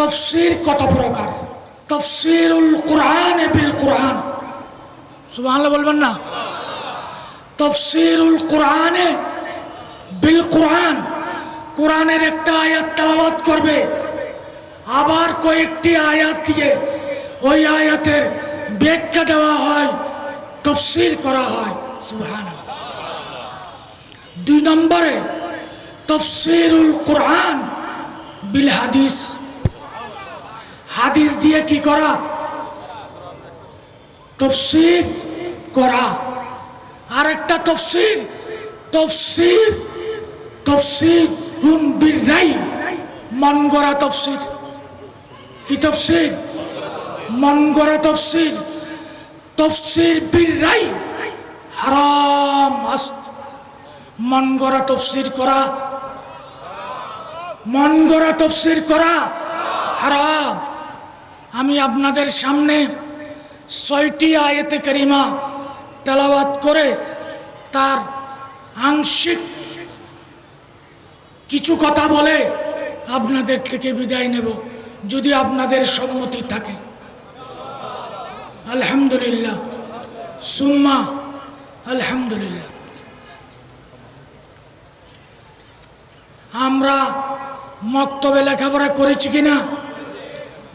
তফসির কত প্রকার? তফসিরুল কোরআন বিল কোরআন। সুবহানাল্লাহ বলবেন না? তফসিরুল কোরআনে বিল কোরআন। কোরআনের একটা আয়াত তেলাওয়াত করবে। আবার কয়েকটি আয়াত দিয়ে ওই আয়াতের ব্যাখ্যা দেওয়া হয়, তফসির করা হয়। সুবহানাল্লাহ। দুই নম্বরে তফসিরুল কোরআন বিল হাদিস। হাদিস দিয়ে কি করা? তফসির করা। আরেকটা তফসির। তফসির। তফসির বিরাই মন গড়া তফসির। কি তফসির? মন গড়া তফসির। তফসির বিরাই হারাম আস্ত। মন গড়া তফসির করা। মন গড়া তফসির করা। হারাম। আমি আপনাদের সামনে ছয়টি আয়েতে করিমা তেলাওয়াত করে তার আংশিক কিছু কথা বলে আপনাদের থেকে বিদায় নেব, যদি আপনাদের সম্মতি থাকে। আলহামদুলিল্লাহ। সুম্মা, আলহামদুলিল্লাহ। আমরা মক্তবে লেখাপড়া করেছি কিনা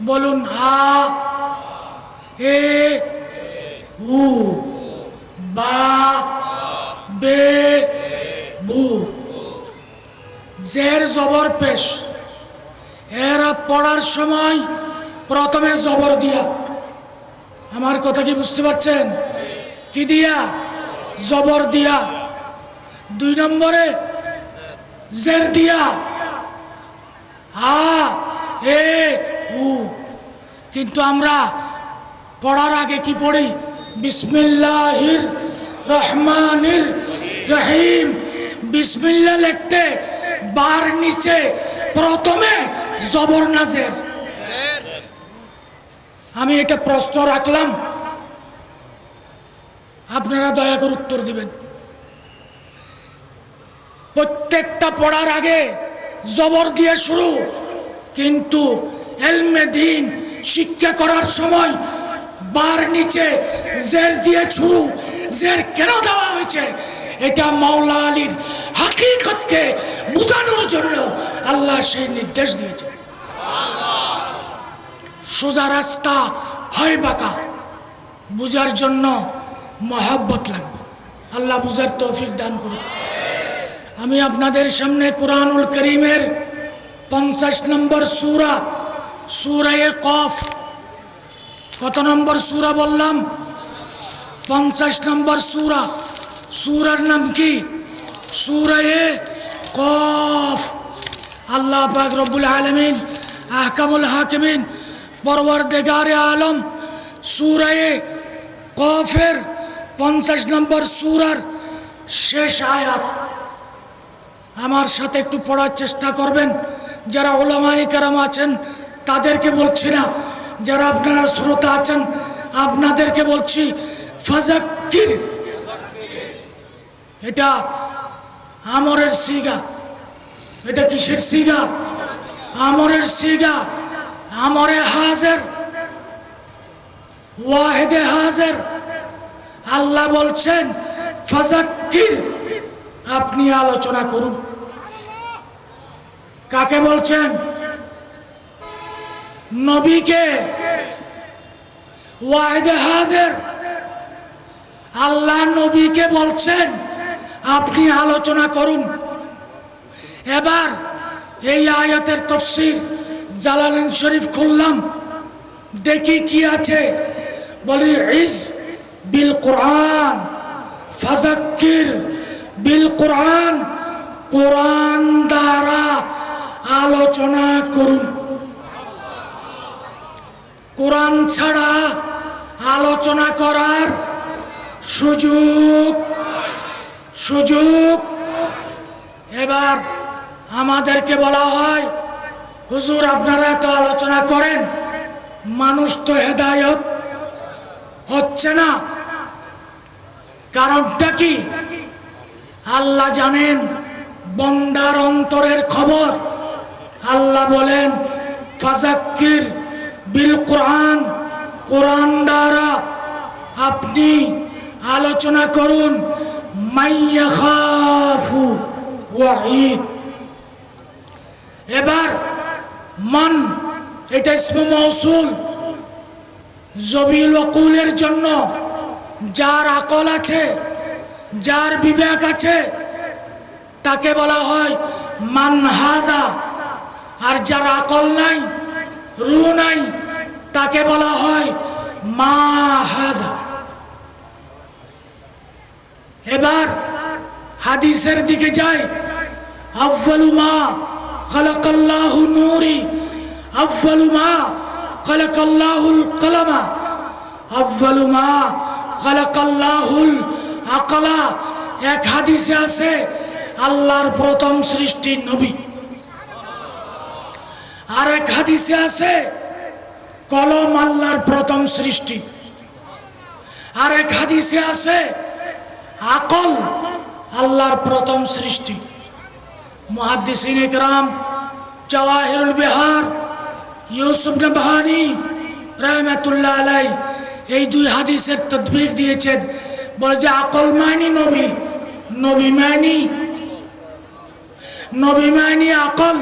বলুন আ এ উ বা, বে বু জের জবর পেশ। এরা পড়ার সময় প্রথমে জবর দিয়া। আমার কথা কি বুঝতে পারছেন? কি দিয়া? জবর দিয়া। দুই নম্বরে, জের দিয়া। আ এ কিন্তু আমরা পড়ার আগে কি পড়ি? বিসমিল্লাহির রহমানির রহিম। বিসমিল্লা লিখতে বার নিচে, প্রথমে জবর নাজের। আমি এটা প্রশ্ন রাখলাম। আপনারা দয়া করে উত্তর দিবেন। প্রত্যেকটা পড়ার আগে জবর দিয়ে শুরু, কিন্তু এলমে দিন শিক্ষা করার সময় বার নিচে জের দিয়ে শুরু জের কেন দেওয়া হয়েছে? এটা মাওলা আলীর হাকিকতকে বোঝানোর জন্য আল্লাহ সেই নির্দেশ দিয়েছে। সোজা রাস্তা হয় বাঁকা বুঝার জন্য মহাব্বত লাগবে। আল্লাহ বুঝার তৌফিক দান করুন। আমি আপনাদের সামনে কোরআনুল করিমের পঞ্চাশ নম্বর সুরা সুরায়ে কফ। কত নম্বর সুরা বললাম? পঞ্চাশ নম্বর সুরা। সুরার নাম কি? সুরায়ে কফ। আল্লাহ পাক রব্বুল আলমিন, আহকামুল হাকিমিন পরওয়ার দেগারে আলম, সুরায়ে কফের পঞ্চাশ নম্বর সুরার শেষ আয়াত। আমার সাথে একটু পড়ার চেষ্টা করবেন। যারা ওলামাই কারাম আছেন তাদেরকে বলছি না। যারা আপনারা শ্রোতা আছেন, আপনাদেরকে বলছি, ফাজাক্কির। এটা আমরের সিগা। এটা কিসের সিগা? আমরের সিগা। আমরে হাজের। ওয়াহেদে হাজের। আল্লাহ বলছেন, ফাজাক্কির। আপনি আলোচনা করুন। কাকে বলছেন? নবীকে ওয়াহেদে হাজের। আল্লাহ নবীকে বলছেন, আপনি আলোচনা করুন। এবার এই আয়াতের তফসির জালালিন শরীফ খুললাম। দেখি কি আছে। বলি ইস বিল কোরআন, ফাজাক্কির বিল কোরআন কোরআন দ্বারা আলোচনা করুন। কোরআন ছাড়া আলোচনা করার সুযোগ সুযোগ। এবার আমাদেরকে বলা হয়, হুজুর, আপনারা তো আলোচনা করেন, মানুষ তো হেদায়ত হচ্ছে না। কারণটা কি? আল্লাহ জানেন, বন্দার অন্তরের খবর। আল্লাহ বলেন, ফাজাক্কির বিল কোরআন কোরআন দ্বারা আপনি আলোচনা করুন ওয়াহিদ এবার মান, এটা ইসমু মৌসুল জবিল ওকুলের জন্য যার আকল আছে, যার বিবেক আছে, তাকে বলা হয় মানহাজা আর যার আকল নাই, রু নাই তাকে বলা হয় মা হাজা। এবার হাদিসের দিকে যাই। আফ্বালু মা খালাকাল্লাহু নূরি আফ্বালু মা খালাকাল্লাহুল কলামা আফ্বালু মা খালাকাল্লাহুল আকলা। এক হাদিসে আছে, আল্লাহর প্রথম সৃষ্টি নবী। আর এক হাদিসে আছে কলম আল্লাহর প্রথম সৃষ্টি। আর এক হাদিসে আছে, আকল আল্লাহর প্রথম সৃষ্টি। মুহাদ্দিসিন ইকরাম জওয়াহিরুল বিহার, ইউসুফ নবহানি রহমাতুল্লাহ আলাই এই দুই হাদিসের তদবির দিয়েছেন। বলে যে আকল মানি নবী নবী মানি নবী মানি আকল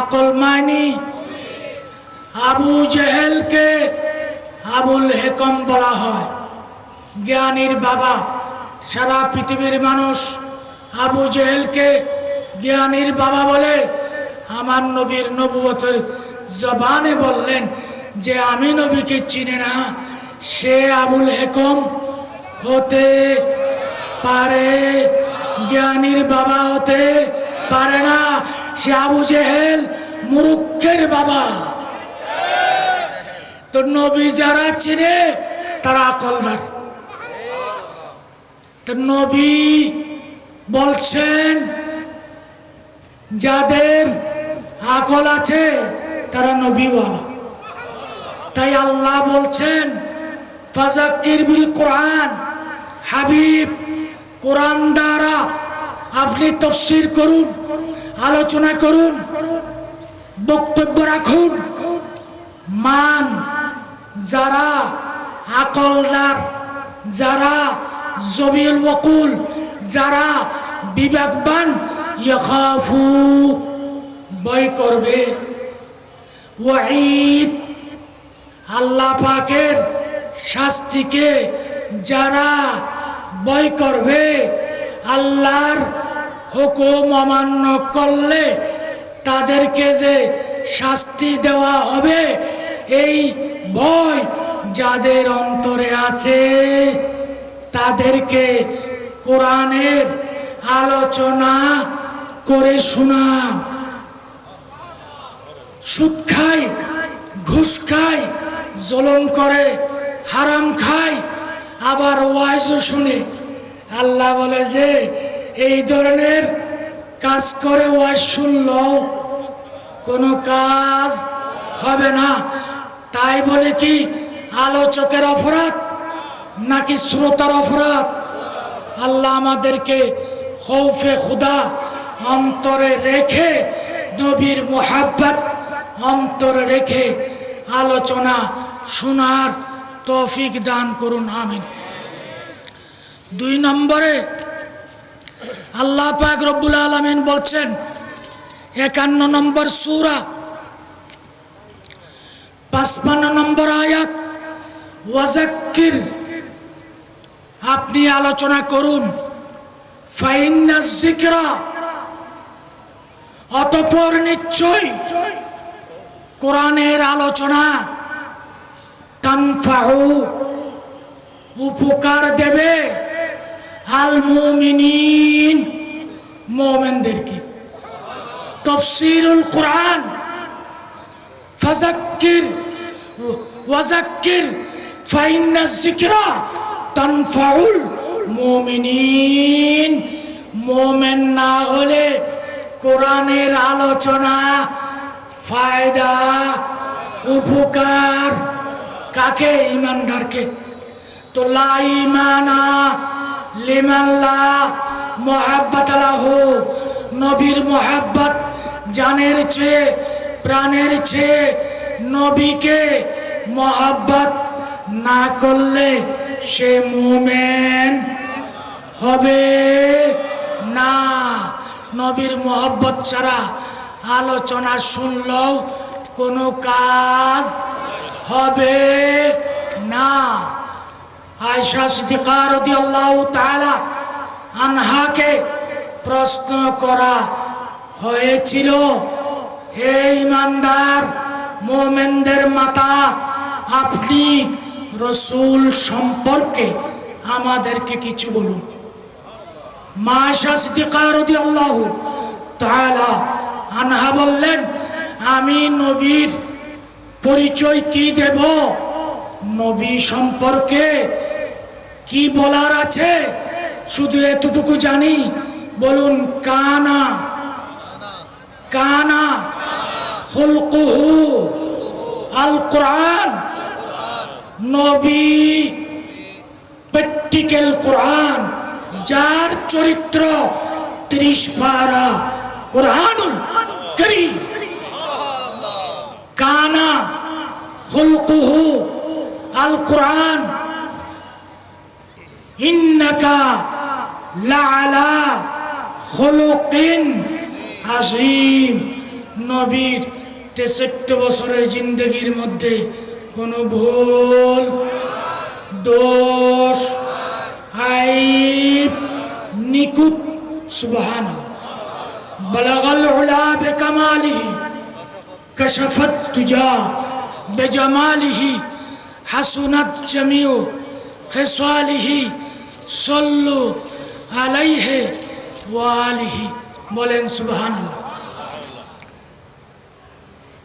আকল মানি আবু জেহেলকে আবুল হেকম বলা হয়। জ্ঞানীর বাবা, সারা পৃথিবীর মানুষ আবু জেহেলকে জ্ঞানীর বাবা বলে আমার নবীর নবুয়তের জবানে বললেন যে, আমি নবীকে চিনি না, সে আবুল হেকম হতে পারে, জ্ঞানীর বাবা হতে পারে না, সে আবু জেহেল মুরুক্ষের বাবা। তো নবী যারা চিনে, তারা আকলদার তো নবী বলছেন, যাদের আকল আছে, তারা নবী বলা তাই আল্লাহ বলছেন ফাজাক্কির বিল কোরআন। হাবিব, কোরআন দ্বারা আপনি তফসির করুন, আলোচনা করুন, বক্তব্য রাখুন, মান যারা আকলদার, যারা জবিল ওকুল যারা বিবেকবান, ইয়াখাফু, ভয় করবে। ওয়াঈদ, আল্লাহ পাকের শাস্তিকে যারা ভয় করবে, আল্লাহর হুকুম অমান্য করলে তাদেরকে যে শাস্তি দেওয়া হবে, এই ভয় যাদের অন্তরে আছে, তাদেরকে কোরআনের আলোচনা করে শোনা সুদ খায়, ঘুষ খায়, জলম করে, হারাম খায়, আবার ওয়াইজও শুনে। আল্লাহ বলে যে, এই ধরনের কাজ করে ওয়াজ শুনলেও কোনো কাজ হবে না। তাই বলে কি, আলোচকের অপরাধ নাকি শ্রোতার অপরাধ? আল্লাহ আমাদেরকে খৌফে খুদা, অন্তরে রেখে নবীর মোহাব্বত, অন্তরে রেখে আলোচনা শোনার তৌফিক দান করুন, আমিন। দুই নম্বরে আল্লাহ পাক রব্বুল আলমিন বলছেন, একান্ন নম্বর সুরা পাঁচপান্ন নম্বর আয়াত। ওয়াজাক্কির, আপনি আলোচনা করুন। অতপর নিশ্চয় কোরআনের আলোচনা তানফাহু উপকার দেবে আল মুমিনিন মোমেনদেরকে। তফসিরুল কোরআন ফাজাক্কির ওয়াজাক্কির, ফাইন্না জিকরা তানফাউল মুমিনিন। মোমেন না হলে কোরআনের আলোচনা ফায়দা, উপকার কাকে ইমানদারকে? তো লা ইমানা লিমাল্লা মোহাব্বত আলাহু নবীর মোহাব্বত জানের চেয়ে, প্রাণের চেয়ে নবীকে মহাব্বত না করলে সে মুমেন হবে না। নবীর মহব্বত ছাড়া আলোচনা শুনলেও কোনো কাজ হবে না। আয়সা সিদ্দিকা রাদিয়াল্লাহু তাআলা আনহাকে প্রশ্ন করা হয়েছিল, হে ইমানদার মোমেনদের মাতা, আপনি রসুল সম্পর্কে আমাদেরকে কিছু বলুন। মা আয়সা সিদ্দিকা রাদিয়াল্লাহু তাআলা আনহা বললেন, আমি নবীর পরিচয় কি দেব? নবী সম্পর্কে কি বলার আছে? শুধু এতটুকু জানি। বলুন, কানা। কানা। কোরআন। কোরআন, যার চরিত্র ত্রিশ পারা কোরআনুল করিম। কানা খুলকুহু আল কোরআন। ইন্নাকা লাআলা আজিম নবীর তেষট্ট বছরের জিন্দগির মধ্যে কোনো ভুল, দোষ, আইব, নিকুত সুবহান বলগল উলা বেকামালিহি কশফত তুজা বেজামালিহি, হাসুনাত জমিউ, খেসালিহি, সল্লু আলাইহে ওয়ালিহি। বলেন সুবহানাল্লাহ।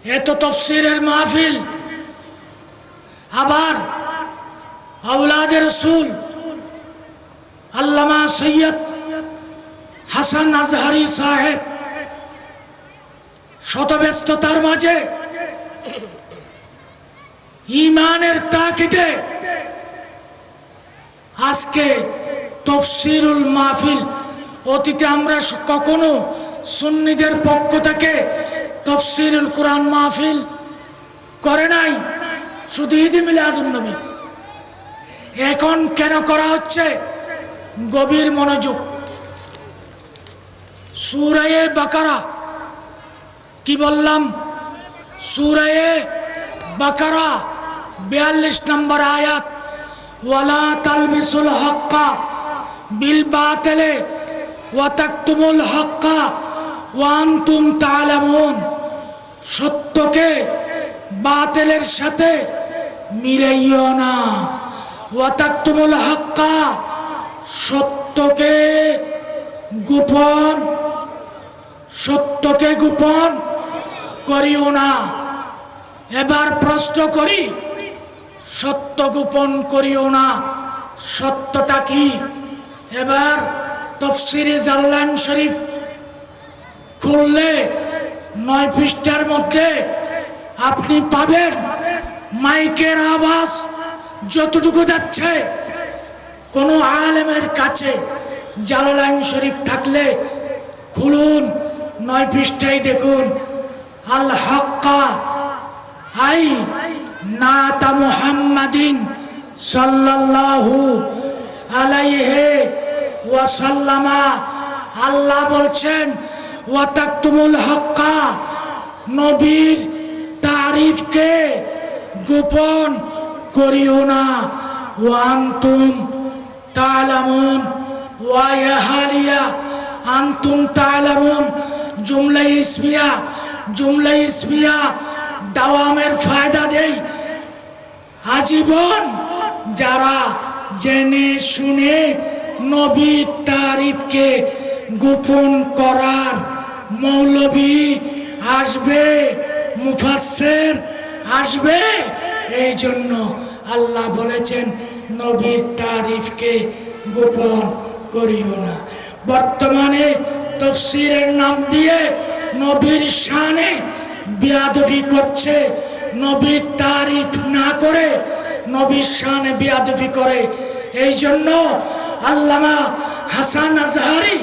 এত তফসিরের মাহফিল। আবার আউলাদের রসুল আল্লামা সৈয়দ হাসান আজহারি সাহেব শতব্যস্ততার মাঝে ইমানের তাকিদে আজকে তফসিরুল মাহফিল, অতীতে আমরা কখনো সুন্নিদের পক্ষ থেকে তফসিরুল কোরআন মাহফিল করে নাই, শুধু ঈদ মিলাদুন নবী। এখন কেন করা হচ্ছে? গভীর মনোযোগ। সুরায়ে বাকারা, কি বললাম? সুরায়ে বাকারা, বিয়াল্লিশ নম্বর আয়াত, ওয়ালা তালবিসুল হক্কা বিল বাতিলে ওয়া তাকতুমুল হক্কা ওয়া আনতুম তাআলামুন। সত্যকে বাতিলের সাথে মিলাইও না। ওয়া তাকতুমুল হক্কা, সত্যকে গোপন সত্যকে গোপন করিও না। এবার প্রশ্ন করি, সত্য গোপন করিও না। সত্যটা কি? এবার তফসিরে জাল্লান শরীফ খুললে নয় পৃষ্ঠার মধ্যে আপনি পাবেন মাইকের আওয়াজ যতটুকু যাচ্ছে। কোনো আলেমের কাছে জালালাইন শরীফ থাকলে খুলুন, নয় পৃষ্ঠায় দেখুন, আল হক্কা আই নাতা মুহাম্মাদিন সাল্লাল্লাহু আলাইহে ওয়াসাল্লামা। আল্লাহ বলছেন ওয়াতাকতুমুল হক্কা, নবীর তারিফকে গোপন করিও না। ওয়ান্তুম তালামুন ওয়াইহালিয়া আন্তুম তালামুন। জুমলা ইসমিয়া জুমলা ইসমিয়া, দাওয়ামের ফায়দা দেই। আজীবন যারা জেনে শুনে নবী তারিফকে গোপন করার মৌলবী আসবে মুফাসের আসবে। এই জন্য আল্লাহ বলেছেন, নবীর তারিফকে গোপন করিও না। বর্তমানে তফসিরের নাম দিয়ে নবীর শানে বিয়াদবি করছে। নবীর তারিফ না করে নবীর শানে বিয়াদবি করে। এই জন্য আল্লামা হাসান আজহারি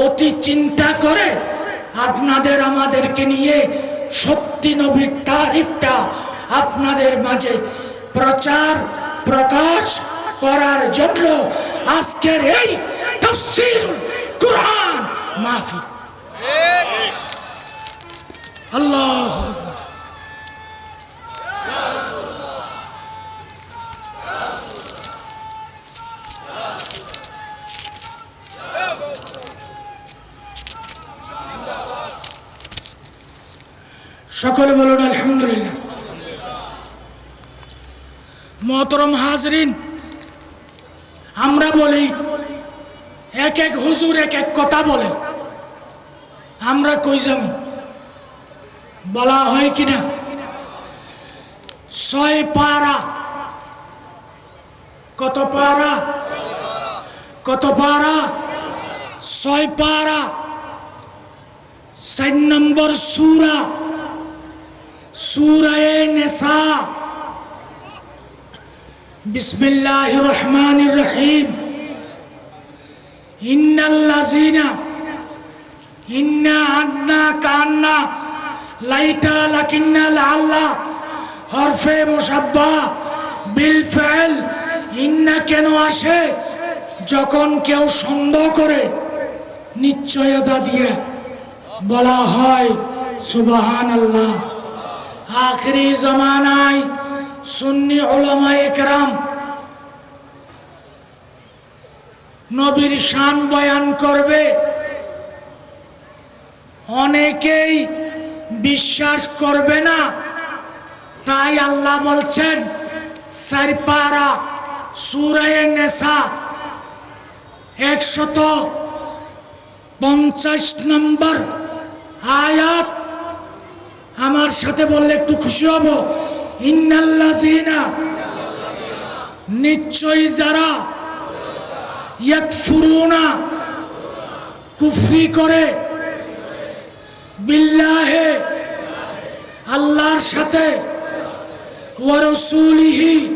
অতি চিন্তা করে আপনাদের আমাদেরকে নিয়ে সত্যি নবীর তারিফটা আপনাদের মাঝে প্রচার, প্রকাশ করার জন্য আজকের এই তফসিল কোরআন মাহফিল। আল্লাহ সকলে বলুন, আলহামদুলিল্লাহ। মহতরম হাজরিন, আমরা বলি, এক এক হুজুর এক এক কথা বলে। আমরা কই যাব? বলা হয় কিনা? ছয় পারা। কত পারা? কত পারা? ছয় পারা। চার নম্বর সুরা। সুরায় নেশা বিসমিল্লাহ রহমান রহিম। ইন্নাল্লাযিনা, ইন্না কান্না, লাইতা হরফে বিল ফাইল ইন্না কেন আসে? যখন কেউ সন্দেহ করে, নিশ্চয়তা দিয়ে বলা হয় সুবাহান আল্লাহ আখরি জমানায় সুন্নি ওলামা একরাম নবীর শান বয়ান করবে। অনেকেই বিশ্বাস করবে না। তাই আল্লাহ বলছেন সারপারা সুরায় নেশা একশত পঞ্চাশ নম্বর আয়াত আমার সাথে বললে একটু খুশি হব। ইন্নাল্লাযিনা, নিশ্চয়ই যারা ইয়াকফুরুনা, কুফরি করে, বিল্লাহে, আল্লাহর সাথে, ওয়া রাসূলিহি,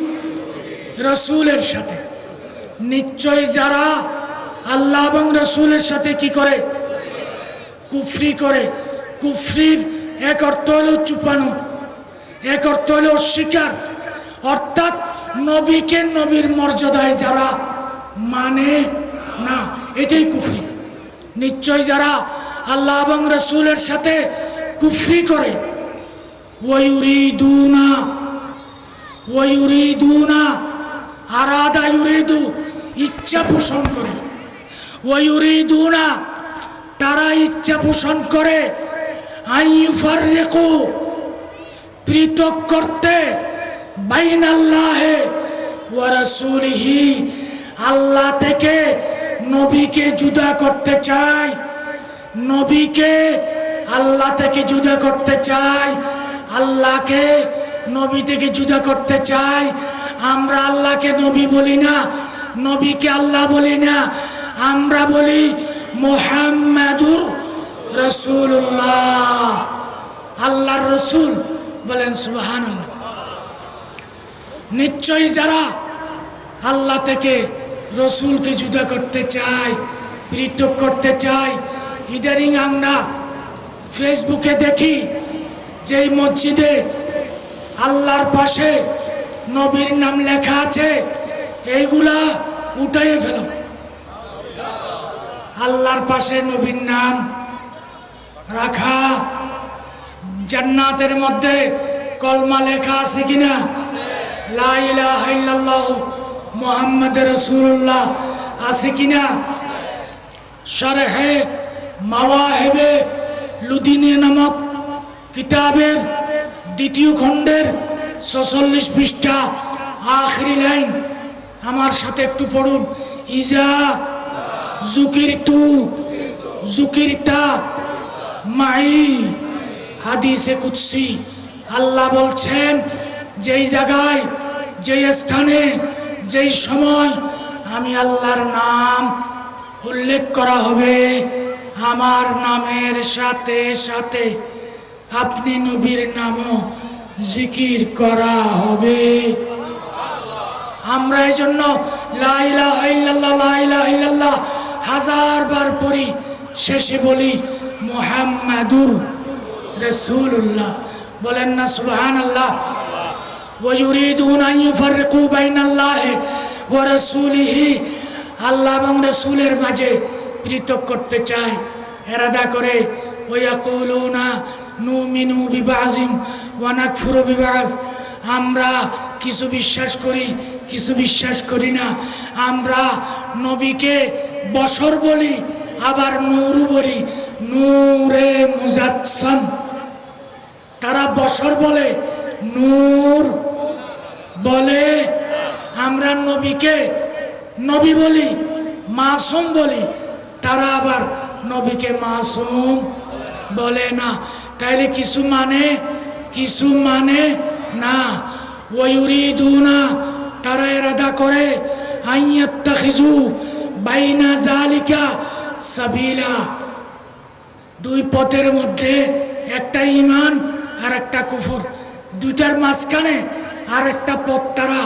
রাসূলের সাথে। নিশ্চয় যারা আল্লাহ এবং রসুলের সাথে কি করে? কুফরি করে। কুফরির এক অর্থ হলো চুপানো, এক অর্থ হলো অস্বীকার অর্থাৎ নবীকে নবীর মর্যাদায় যারা মানে না, এটাই কুফরি। নিশ্চয় যারা আল্লাহ এবং রসুলের সাথে কুফরি করে। ওয়ুরিদুনা ওয়ুরিদুনা আরাদা ইউরিদু, ইচ্ছা পোষণ করে। ওয়ুরিদুনা তারা ইচ্ছা পোষণ করে। আইফার রেখো পৃথক করতে বাইন আল্লাহে ওয়ারাসুলিহি আল্লাহ থেকে নবীকে জুদা করতে চায় নবীকে আল্লাহ থেকে জুদা করতে চায় আল্লাহকে নবী থেকে জুদা করতে চায় আমরা আল্লাহকে নবী বলি না, নবীকে আল্লাহ বলি না, আমরা বলি মোহাম্মদুর রসুল্লাহ আল্লাহর রসুল বলেন সুবাহান নিশ্চয়ই যারা আল্লাহ থেকে রসুলকে জুদা করতে চায়, পৃথক করতে চায় ইদারিং আমরা ফেসবুকে দেখি যেই মসজিদে আল্লাহর পাশে নবীর নাম লেখা আছে, এইগুলা উঠাইয়ে ফেলো। আল্লাহর পাশে নবীর নাম রাখা। জান্নাতের মধ্যে কলমা লেখা আছে কিনা? লা ইলাহা ইল্লাল্লাহ মুহাম্মদ আছে কিনা? শরহে মাওয়াহিবে লুদিনী নামক কিতাবের দ্বিতীয় খণ্ডের ছচল্লিশ পৃষ্ঠা আখরি আমার সাথে একটু পড়ুন। ইজা জুকির তু জুকিরতা। মাই হাদিসে কুৎসি আল্লাহ বলছেন, যেই জায়গায়, যেই স্থানে, যেই সময় আমি আল্লাহর নাম উল্লেখ করা হবে, আমার নামের সাথে সাথে আপনি নবীর নামও জিকির করা হবে। আমরা এই জন্য লাইলাহ হাজার বার পড়ি, শেষে বলি মোহাম্মদুর রসুল্লাহ বলেন না সুবহান আল্লাহ ويريدون أن يفرقوا بين الله ورسوله আল্লাহ এবং রসুলের মাঝে পৃথক করতে চায় এরাদা করে ওয়াকুলুনা নুমিনু বিবাজিম ওয়ানাকফুরু বিবাজ আমরা কিছু বিশ্বাস করি কিছু বিশ্বাস করি না আমরা নবীকে বসর বলি আবার নূরু বলি নূরে মুজাচ্ছম। তারা বসর বলে, নূর বলে, আমরা নবীকে নবী বলি, মাসুম বলি। তারা আবার নবীকে মাসুম বলে না। তাইলে কিছু মানে কিছু মানে না। ওয়ুরিদুনা তারা এরাদা করে আইয়াত্তাখিজু বাইনা জালিকা সাবিলা। দুই পথের মধ্যে একটা ইমান আর একটা কুফুর। দুইটার মাঝখানে আর একটা পথ তারা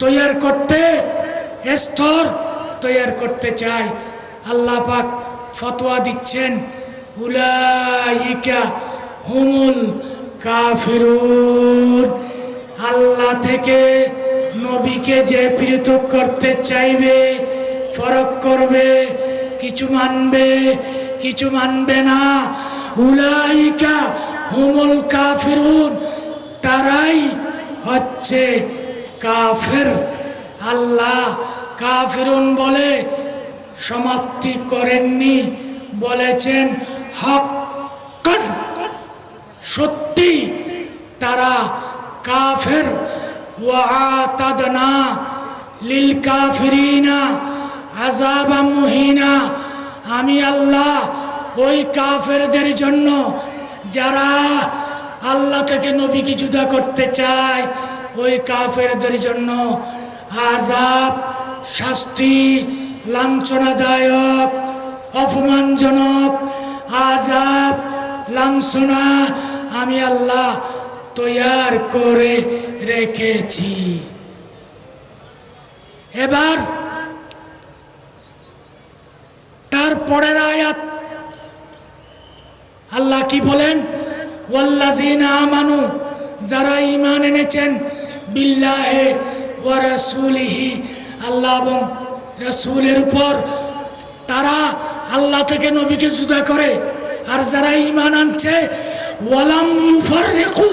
তৈয়ার করতে স্তর তৈয়ার করতে চায়। আল্লাহ পাক ফতোয়া দিচ্ছেন, উলাইকা হুমুল কাফিরুন। আল্লাহ থেকে নবীকে যে পৃথক করতে চাইবে, ফরক করবে, কিছু মানবে কিছু মানবে না। উলাইকা হুমুল কাফিরুন। তারাই হচ্ছে কাফের। আল্লাহ কাফিরুন বলে সমাপ্তি করেননি। বলেছেন, হক সত্যি তারা কাফের। ওয়াতাদনা লিল কাফিরিনা আজাবা মুহিনা। আমি আল্লাহ ওই কাফেরদের জন্য যারা আল্লাহ থেকে নবীকে জুদা করতে চায়, ওই কাফেরদের জন্য আজাব শাস্তি, লাঞ্ছনাদায়ক, অপমানজনক আজাব লাঞ্ছনা আমি আল্লাহ তৈয়ার করে রেখেছি। এবার তারপরের আয়াত। আল্লাহ কি বলেন? ওয়াল্লাজিনা যারা ইমান এনেছেন, বিল্লাহে ওয়া আল্লাহ এবং রাসূলের উপর, তারা আল্লাহ থেকে নবীকে জুদা করে। আর যারা ইমান আনছে, ওয়ালাম ইউফাররিকু,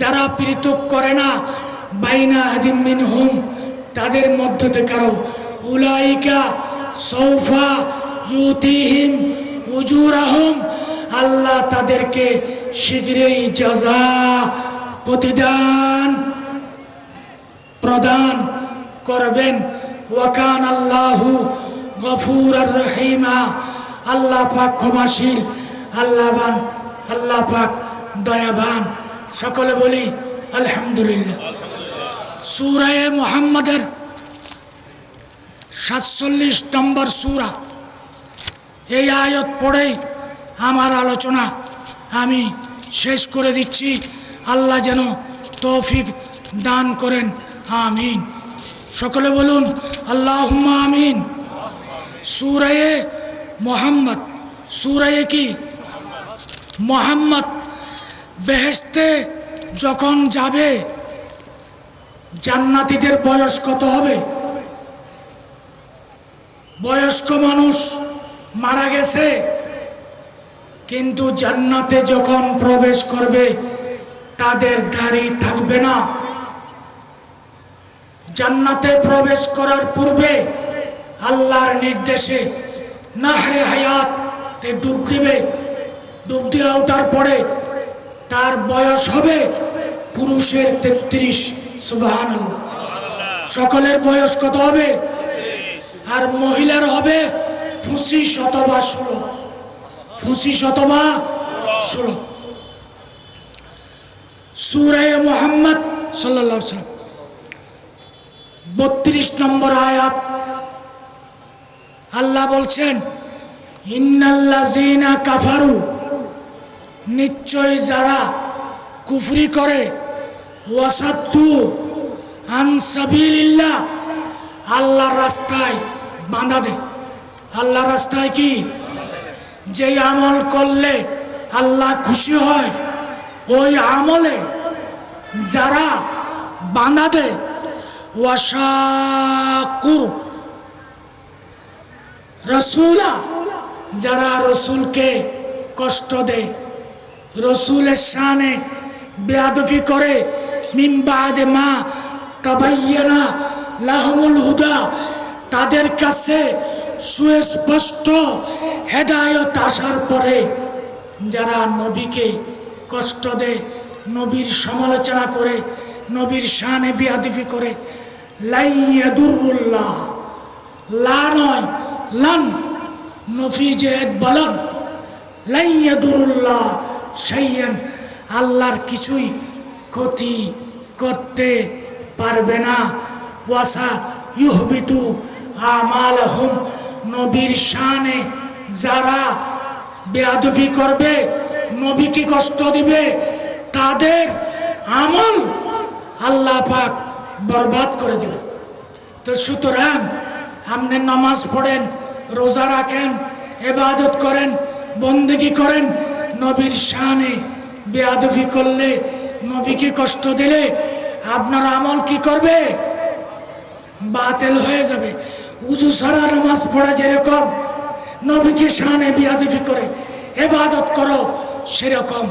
যারা পৃথক করে না, বাইনা হাদিম মিনহুম, তাদের মধ্য থেকে কারও। উলাইকা সৌফা ইউতিহিম উজুরাহুম, আল্লাহ তাদেরকে শীঘ্রই জাজা প্রতিদান প্রদান করবেন। ওয়াকান আল্লাহু গফুর আর রহিমা। আল্লাহ পাক ক্ষমাশীল, আল্লাহবান, আল্লাহ পাক দয়াবান। সকলে বলি, আলহামদুলিল্লাহ। সুরায়ে মোহাম্মদের সাতচল্লিশ নম্বর সুরা। এই আয়ত পড়েই আমার আলোচনা আমি শেষ করে দিচ্ছি। আল্লাহ যেন তৌফিক দান করেন। আমিন। সকলে বলুন আল্লাহ আমিন। সুরায়ে মোহাম্মদ। সুরায়ে কি? মোহাম্মদ। বেহেস্তে যখন যাবে, জান্নাতীদের বয়স কত হবে? বয়স্ক মানুষ মারা গেছে। কিন্তু জান্নাতে যখন প্রবেশ করবে, তাদের দাড়ি থাকবে না। জান্নাতে প্রবেশ করার পূর্বে আল্লাহর নির্দেশে নাহরে হায়াত তে ডুব দিবে। ডুব দিয়ে ওঠার পরে তার বয়স হবে পুরুষের তেত্রিশ সুবাহান সকলের বয়স কত হবে? আর মহিলার হবে পঁচিশ অথবা ষোলো। পঁচিশ অথবা ষোলো। সুরায় মোহাম্মদ সাল্লা সাল্লাম বত্রিশ নম্বর আয়াত। আল্লাহ বলছেন ইন্নাল্লাজিনা কাফারু। নিশ্চয় যারা কুফরি করে ওয়াসাত্তু আনসাবিল্লাহ আল্লাহর রাস্তায় বাঁধা দেয়। আল্লাহর রাস্তায় কি? যে আমল করলে আল্লাহ খুশি হয়, ওই আমলে যারা বাধা দেয় রসুলা, যারা রসুলকে কষ্ট দেয়, রসুলের শানে বেয়াদফি করে মিমবাদে মা তাবাইয়ানা লাহমুল হুদা, তাদের কাছে সুস্পষ্ট হেদায়ত আসার পরে যারা নবীকে কষ্ট দেয়, নবীর সমালোচনা করে, নবীর শানে বিয়াদিফি করে লাইয়াদুরুল্লাহ লা লান লাইয়াদুরুল্লাহ আল্লাহর কিছুই ক্ষতি করতে পারবে না। ওয়াসা ইউহবিতু আমাল হুম নবীর শানে যারা বেয়াদবি করবে, নবীকে কষ্ট দিবে, তাদের আমল আল্লাহ পাক বরবাদ করে দিবে তো সুতরাং আপনি নামাজ পড়েন, রোজা রাখেন এবাদত করেন, বন্দেগি করেন, নবীর শানে বেয়াদফি করলে, নবীকে কষ্ট দিলে আপনার আমল কি করবে? বাতিল হয়ে যাবে। উজু সারা নামাজ পড়া যেরকম নবীকে সানে বিয়াদিফি করে এবাদত করো সেরকম।